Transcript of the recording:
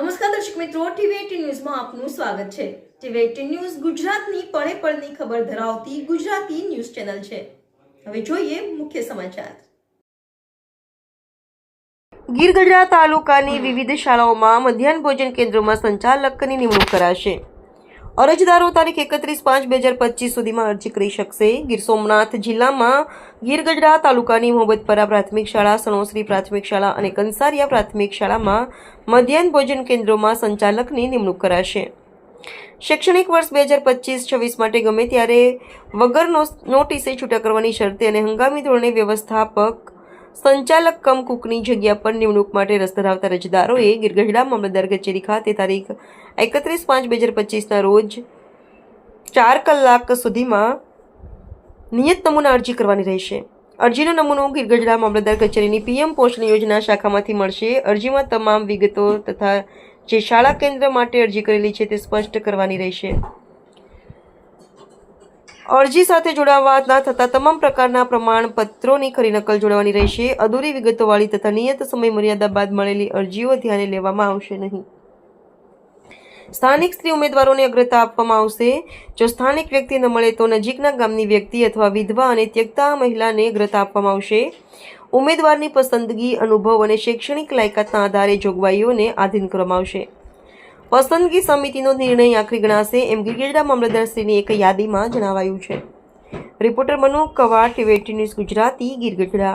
નમસ્કાર દર્શક મિત્રો ટીવી ન્યૂઝમાં આપનું સ્વાગત છે. ટીવી એટીન ન્યૂઝ ગુજરાતની પળે પળની ખબર ધરાવતી ગુજરાતી ન્યૂઝ ચેનલ છે. હવે જોઈએ મુખ્ય સમાચાર. ગીર ગઢડા તાલુકાની વિવિધ શાળાઓમાં મધ્યાહન ભોજન કેન્દ્રોમાં સંચાલકની નિમણૂક કરાશે. અરજદારો તારીખ એકત્રીસ પાંચ બે હજાર પચીસ સુધીમાં અરજી કરી શકશે. ગીર સોમનાથ જિલ્લામાં ગીર ગઢડા તાલુકાની મોહબતપરા પ્રાથમિક શાળા, સણોસરી પ્રાથમિક શાળા અને કંસારિયા પ્રાથમિક શાળામાં મધ્યાહન ભોજન કેન્દ્રોમાં સંચાલકની નિમણૂક કરાશે. શૈક્ષણિક વર્ષ બે હજાર પચીસ છવ્વીસ માટે ગમે ત્યારે વગર નોટિસે છૂટા કરવાની શરતે અને હંગામી ધોરણે વ્યવસ્થાપક સંચાલક કમ કુકની જગ્યા પર નિમણૂક માટે રસ ધરાવતા રજદારોએ ગીરગઢડા મામલતદાર કચેરી ખાતે તારીખ એકત્રીસ પાંચ બે હજાર પચીસના રોજ ચાર કલાક સુધીમાં નિયત નમૂના અરજી કરવાની રહેશે. અરજીનો નમૂનો ગીરગઢડા મામલતદાર કચેરીની પીએમ પોષણ યોજના શાખામાંથી મળશે. અરજીમાં તમામ વિગતો તથા જે શાળા કેન્દ્ર માટે અરજી કરેલી છે તે સ્પષ્ટ કરવાની રહેશે. અરજી સાથે જોડાવાના થતા તમામ પ્રકારના પ્રમાણપત્રોની ખરી નકલ જોડવાની રહેશે. અધૂરી વિગતોવાળી તથા નિયત સમય મર્યાદા બાદ મળેલી અરજીઓ ધ્યાને લેવામાં આવશે નહીં. સ્થાનિક સ્ત્રી ઉમેદવારોને અગ્રતા આપવામાં આવશે. જો સ્થાનિક વ્યક્તિ ન મળે તો નજીકના ગામની વ્યક્તિ અથવા વિધવા અને ત્યક્તા મહિલાને અગ્રતા આપવામાં આવશે. ઉમેદવારની પસંદગી, અનુભવ અને શૈક્ષણિક લાયકાતના આધારે જોગવાઈઓને આધીન કરવામાં આવશે. પસંદગી સમિતિનો નિર્ણય આખરી ગણાશે એમ ગીરગઢડા મામલતદારશ્રીની એક યાદીમાં જણાવાયું છે. Reporter Manu Kavat TV news Gujarati Girgadhada